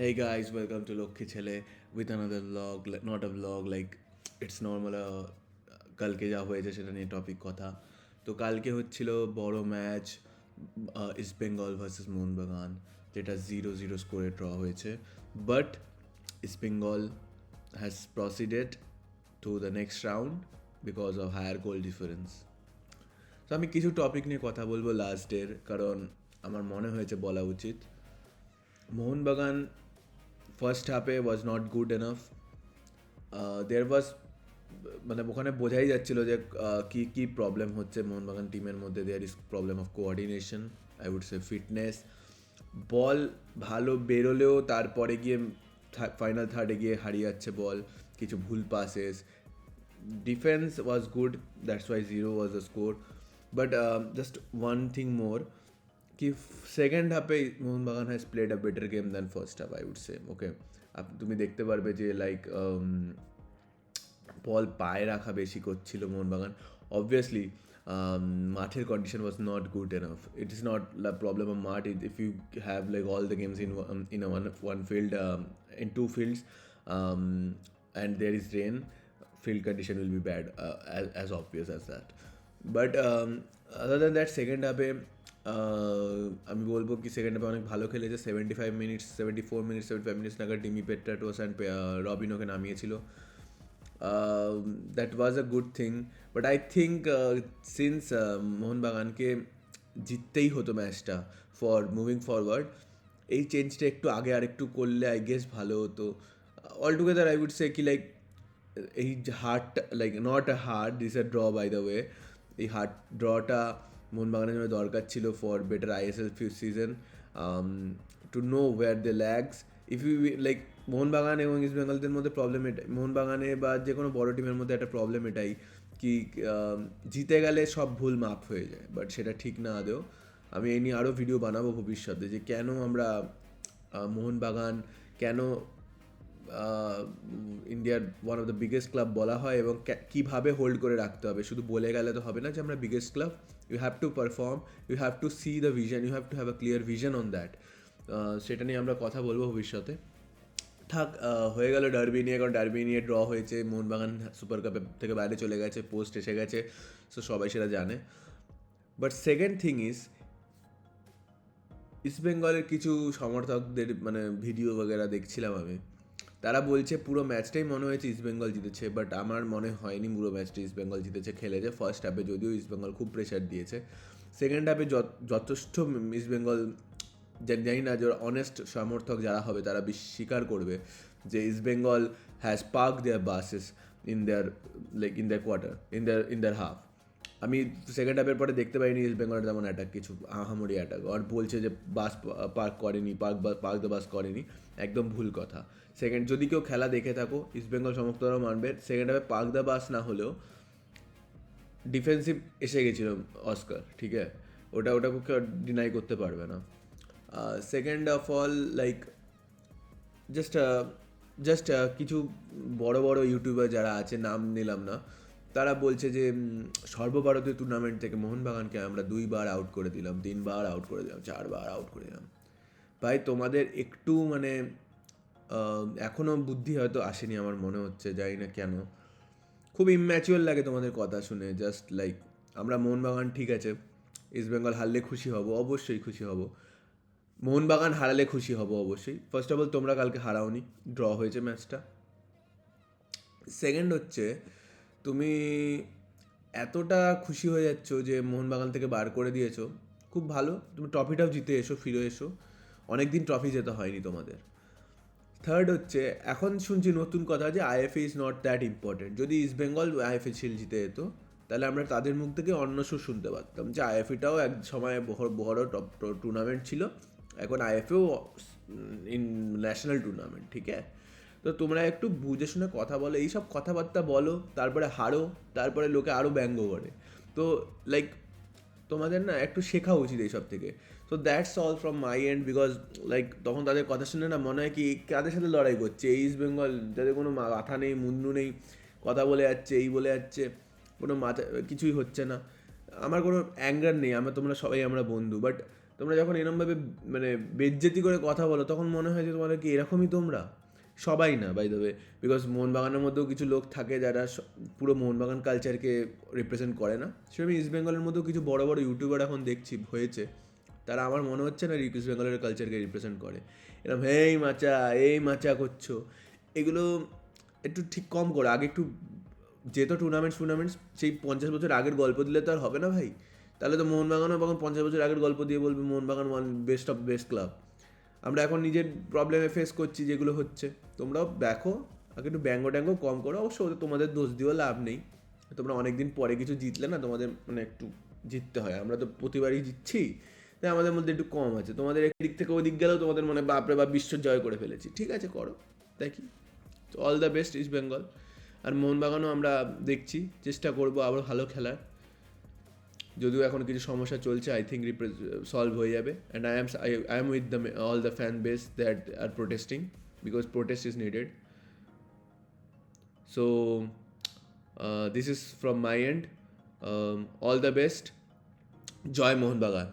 Hey guys, welcome to Lokhi Chele with another vlog, not a vlog, like it's normal uh, কালকে যা হয়েছে সেটা নিয়ে topic কথা। তো কালকে হচ্ছিল বড় match East Bengal versus Mohun Bagan যেটা জিরো জিরো স্কোরে ড্র হয়েছে। But East Bengal has proceeded to the next round because of higher goal difference তো আমি কিছু টপিক নিয়ে কথা বলব লাস্ট ডের কারণ আমার মনে হয়েছে বলা উচিত। মোহনবাগান ফার্স্ট হাফে was not good enough there was মানে ওখানে বোঝাই যাচ্ছিল যে কি কি প্রবলেম হচ্ছে মোহনবাগান টিমের মধ্যে। There is problem of coordination I would say fitness বল ভালো বেরোলেও তারপরে গিয়ে ফাইনাল থার্ডে গিয়ে হারিয়ে যাচ্ছে বল কিছু ভুল passes defence was good that's why zero was the score but just one thing more কি সেকেন্ড হাফে Mohun Bagan has played a better game than first half I would say okay তুমি দেখতে পারবে যে লাইক বল পায়ে রাখা বেশি করছিল মোহনবাগান অবভিয়াসলি মাঠের condition was not good enough it is not the problem of মাঠ it if you have like all the games in in one one field in two is rain field condition will be bad uh, as, as obvious as that. But um, other than that second হাফে আমি বলব কি second হাফে অনেক ভালো খেলেছে। Seventy five minutes seventy four minutes seventy five minutes নাগাদ Dimi Petratos and রবিনোকে নামিয়েছিল। That was a good thing but I think since মোহনবাগানকে জিততেই হতো ম্যাচটা ফর মুভিং ফরওয়ার্ড এই চেঞ্জটা একটু আগে আর একটু করলে আই গেস ভালো হতো। All together I would say কি লাইক এই hurt like not a hurt this a draw by the way এই হার্ট ড্রটা মোহনবাগানের জন্য দরকার ছিল for better ISL season to know where the lags if you like Mohun Bagan এবং East বেঙ্গলদের মধ্যে প্রবলেম এটাই। মোহনবাগানে বা যে কোনো বড় টিমের মধ্যে একটা প্রবলেম এটাই কি জিতে গেলে সব ভুল মাপ হয়ে যায় বাট সেটা ঠিক না আদেও আমি এই নিয়ে আরও ভিডিও বানাবো ভবিষ্যতে যে কেন আমরা মোহনবাগান কেন ইন্ডিয়ার one of the biggest club বলা হয় এবং কীভাবে হোল্ড করে রাখতে হবে? শুধু বলে গেলে তো হবে না যে আমরা biggest club you have to perform you have to see the vision you have to have a clear vision on that সেটা নিয়ে আমরা কথা বলব ভবিষ্যতে। থাক হয়ে গেল ডার্বি নিয়ে, কারণ ডার্বি নিয়ে ড্র হয়েছে, মোহনবাগান সুপার কাপের থেকে বাইরে চলে গেছে পোস্ট এসে গেছে সো সবাই সেটা জানে। But second thing is East বেঙ্গলের কিছু সমর্থকদের মানে ভিডিও বগেরা দেখছিলাম আমি। তারা বলছে পুরো ম্যাচটাই মনে হয়েছে ইস্ট বেঙ্গল জিতেছে বাট আমার মনে হয়নি পুরো ম্যাচটা ইস্ট বেঙ্গল জিতেছে, খেলেছে ফার্স্ট হাফে যদিও ইস্ট বেঙ্গল খুব প্রেশার দিয়েছে। সেকেন্ড হাফে যথেষ্ট ইস্ট বেঙ্গল জানি না যে অনেস্ট সমর্থক যারা হবে তারা স্বীকার করবে যে East Bengal has park their buses in their like in their quarter in their in their half আমি সেকেন্ড হাফের পরে দেখতে পাইনি ইস্ট বেঙ্গলের তেমন অ্যাটাক কিছু আহামরি অ্যাটাক আর বলছে যে বাস পার্ক করেনি পার্ক পার্ক দ্য বাস করেনি। একদম ভুল কথা। সেকেন্ড যদি কেউ খেলা দেখে থাকো ইস্ট বেঙ্গল সমর্থকরাও মানবে। সেকেন্ড হাফে পার্ক দ্য বাস না হলেও ডিফেন্সিভ এসে গেছিল অস্কার ঠিক আছে? ওটা ওটা কেউ ডিনাই করতে পারবে না। Second of all like just just কিছু বড় বড় ইউটিউবার যারা আছে, নাম নিলাম না। তারা বলছে যে সর্বভারতীয় টুর্নামেন্ট থেকে মোহনবাগানকে আমরা দুইবার আউট করে দিলাম তিনবার আউট করে দিলাম চারবার আউট করে দিলাম। ভাই তোমাদের একটু মানে আহ, এখনও বুদ্ধি হয়তো আসেনি আমার মনে হচ্ছে জানি না কেন। খুব ইম্যাচুয়ার লাগে তোমাদের কথা শুনে জাস্ট লাইক আমরা মোহনবাগান ঠিক আছে ইস্ট বেঙ্গল হারলে খুশি হব অবশ্যই খুশি হব। মোহনবাগান হারালে খুশি হব অবশ্যই। ফার্স্ট অফ অল তোমরা কালকে হারাওনি ড্র হয়েছে ম্যাচটা সেকেন্ড হচ্ছে তুমি এতটা খুশি হয়ে যাচ্ছ যে মোহনবাগান থেকে বার করে দিয়েছ, খুব ভালো। তুমি ট্রফিটাও জিতে এসো, ফিরে এসো। অনেক দিন ট্রফি যেতে হয়নি তোমাদের। থার্ড হচ্ছে, এখন শুনছি নতুন কথা যে IFA is not that important যদি ইস্ট বেঙ্গল আইএফএ শিল জিতে যেত, তাহলে আমরা তাদের মুখ থেকে অন্য সুর শুনতে পারতাম যে আইএফএটাও এক সময় বড় বড় টপ টুর্নামেন্ট ছিল। এখন আইএফএও ইন ন্যাশনাল টুর্নামেন্ট ঠিক আছে? তো তোমরা একটু বুঝে শুনে কথা বলো এইসব কথাবার্তা বলো, তারপরে হারো, তারপরে লোকে আরও ব্যঙ্গ করে। তো লাইক তোমাদের না একটু শেখা উচিত এইসব থেকে। তো that's all from my end because like তখন তাদের কথা শুনে না মনে হয় কি কাদের সাথে লড়াই করছে? এই ইস্ট বেঙ্গল যাদের কোনো মাথা নেই, মুন্ডু নেই, কথা বলে যাচ্ছে, এই বলে যাচ্ছে, কোনো মাথা কিছুই হচ্ছে না। আমার কোনো অ্যাঙ্গার নেই, আমরা তোমরা সবাই আমরা বন্ধু। বাট তোমরা যখন এরমভাবে মানে বেজ্জেতি করে কথা বলো, তখন মনে হয় যে তোমাদের কি এরকমই তোমরা? সবাই না বাই দেবে বিকজ মোহনবাগানের মধ্যেও কিছু লোক থাকে যারা পুরো মোহনবাগান কালচারকে রিপ্রেজেন্ট করে না। সেরকম ইস্ট বেঙ্গলের মধ্যেও কিছু বড় বড় ইউটিউবার এখন দেখছি, হয়েছে। তারা আমার মনে হচ্ছে না ইস্ট বেঙ্গলের কালচারকে রিপ্রেজেন্ট করে। এরকম, হেই মাচা, এই মাচা করছ। এগুলো একটু ঠিক কম করো। আগে একটু যেহেতু টুর্নামেন্টস টুর্নামেন্টস সেই পঞ্চাশ বছর আগের গল্প দিলে তো আর হবে না ভাই। তাহলে তো মোহনবাগানও এখন পঞ্চাশ বছর আগের গল্প দিয়ে বলবে, Mohun Bagan one best of best club আমরা এখন নিজের প্রবলেমে ফেস করছি যেগুলো হচ্ছে। তোমরাও দেখো আগে একটু ব্যঙ্গ ট্যাঙ্গ কম করো। অবশ্য ওদের তোমাদের দোষ দিয়েও লাভ নেই। তোমরা অনেকদিন পরে কিছু জিতলে না, তোমাদের মানে একটু জিততে হয়। আমরা তো প্রতিবারই জিতছি, তাই আমাদের মধ্যে একটু কম আছে। তোমাদের একদিক থেকে ওদিক গেলেও তোমাদের মনে বাপরে বা বিশ্ব জয় করে ফেলেছি। ঠিক আছে, করো। দেখি তো all the best East Bengal আর মোহনবাগানও আমরা দেখছি, চেষ্টা করব আবার ভালো খেলার। যদিও এখন কিছু সমস্যা চলছে আই থিঙ্ক রিপ্রে সলভ হয়ে যাবে। And I am I am with the all the fan base that are protesting because protest is needed so this is from my end all the best Joy Mohun Bagan